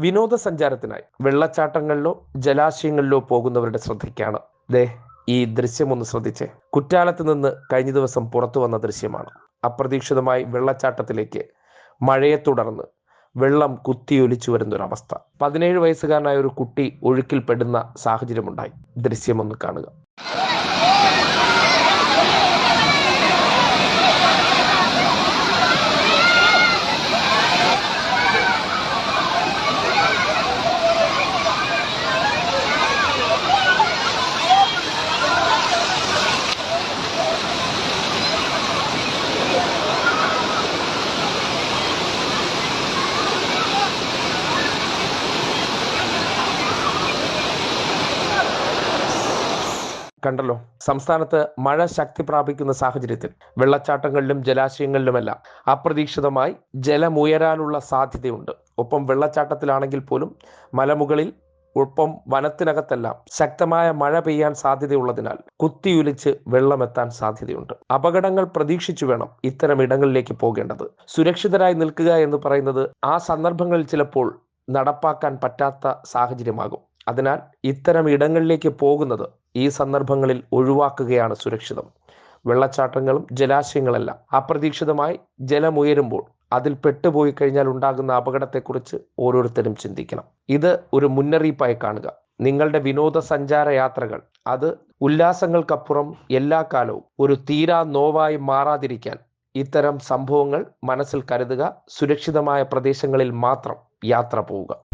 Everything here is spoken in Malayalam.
വിനോദസഞ്ചാരത്തിനായി വെള്ളച്ചാട്ടങ്ങളിലോ ജലാശയങ്ങളിലോ പോകുന്നവരുടെ ശ്രദ്ധയ്ക്കാണ്. ദേ ഈ ദൃശ്യം ഒന്ന് ശ്രദ്ധിച്ചേ. കുറ്റാലത്ത് നിന്ന് കഴിഞ്ഞ ദിവസം പുറത്തു വന്ന ദൃശ്യമാണ്. അപ്രതീക്ഷിതമായി വെള്ളച്ചാട്ടത്തിലേക്ക് മഴയെ തുടർന്ന് വെള്ളം കുത്തിയൊലിച്ചു വരുന്നൊരവസ്ഥ. പതിനേഴ് വയസ്സുകാരനായ ഒരു കുട്ടി ഒഴുക്കിൽപ്പെടുന്ന സാഹചര്യമുണ്ടായി. ദൃശ്യം ഒന്ന് കാണുക. കണ്ടല്ലോ. സംസ്ഥാനത്ത് മഴ ശക്തി പ്രാപിക്കുന്ന സാഹചര്യത്തിൽ വെള്ളച്ചാട്ടങ്ങളിലും ജലാശയങ്ങളിലുമെല്ലാം അപ്രതീക്ഷിതമായി ജലമുയരാനുള്ള സാധ്യതയുണ്ട്. ഒപ്പം വെള്ളച്ചാട്ടത്തിലാണെങ്കിൽ പോലും മലമുകളിൽ ഒപ്പം വനത്തിനകത്തെല്ലാം ശക്തമായ മഴ പെയ്യാൻ സാധ്യതയുള്ളതിനാൽ കുത്തിയൊലിച്ച് വെള്ളമെത്താൻ സാധ്യതയുണ്ട്. അപകടങ്ങൾ പ്രതീക്ഷിച്ചു വേണം ഇത്തരം ഇടങ്ങളിലേക്ക് പോകേണ്ടത്. സുരക്ഷിതരായി നിൽക്കുക എന്ന് പറയുന്നത് ആ സന്ദർഭങ്ങളിൽ ചിലപ്പോൾ നടപ്പാക്കാൻ പറ്റാത്ത സാഹചര്യമാകും. അതിനാൽ ഇത്തരം ഇടങ്ങളിലേക്ക് പോകുന്നത് ഈ സന്ദർഭങ്ങളിൽ ഒഴിവാക്കുകയാണ് സുരക്ഷിതം. വെള്ളച്ചാട്ടങ്ങളും ജലാശയങ്ങളെല്ലാം അപ്രതീക്ഷിതമായി ജലമുയരുമ്പോൾ അതിൽ പെട്ടുപോയി കഴിഞ്ഞാൽ ഉണ്ടാകുന്ന അപകടത്തെക്കുറിച്ച് ഓരോരുത്തരും ചിന്തിക്കണം. ഇത് ഒരു മുന്നറിയിപ്പായി കാണുക. നിങ്ങളുടെ വിനോദസഞ്ചാര യാത്രകൾ അത് ഉല്ലാസങ്ങൾക്കപ്പുറം എല്ലാ കാലവും ഒരു തീരാ നോവായി മാറാതിരിക്കാൻ ഇത്തരം സംഭവങ്ങൾ മനസ്സിൽ കരുതുക. സുരക്ഷിതമായ പ്രദേശങ്ങളിൽ മാത്രം യാത്ര പോവുക.